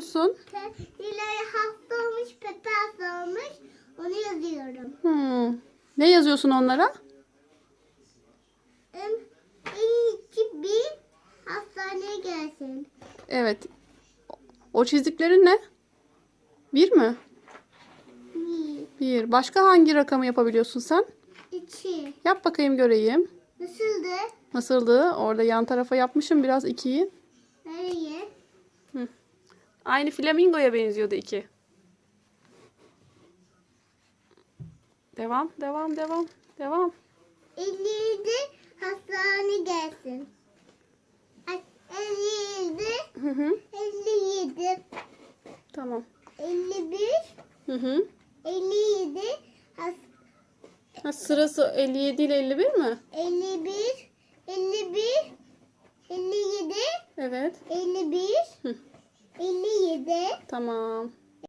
yazıyorsun? Dilay hasta olmuş, Pepe hasta olmuş. Onu yazıyorum. Hmm. Ne yazıyorsun onlara? En, en iki bir hastaneye gelsin. Evet. O çizdiklerin ne? Bir mi? Bir, Bir. Başka hangi rakamı yapabiliyorsun sen? iki. Yap bakayım göreyim. Nasıldı? Nasıldı? Orada yan tarafa yapmışım biraz ikiyi. Nereye? Aynı flamingoya benziyordu iki. Devam, devam, devam, devam. 57 hastane gelsin. Ay, 57, Hı hı. 57, Tamam. 51, Hı hı. 57, has, Ha, sırası 57 ile 51 mi? 51, 51, 57, Evet. 51, Hı. 57, Tamam.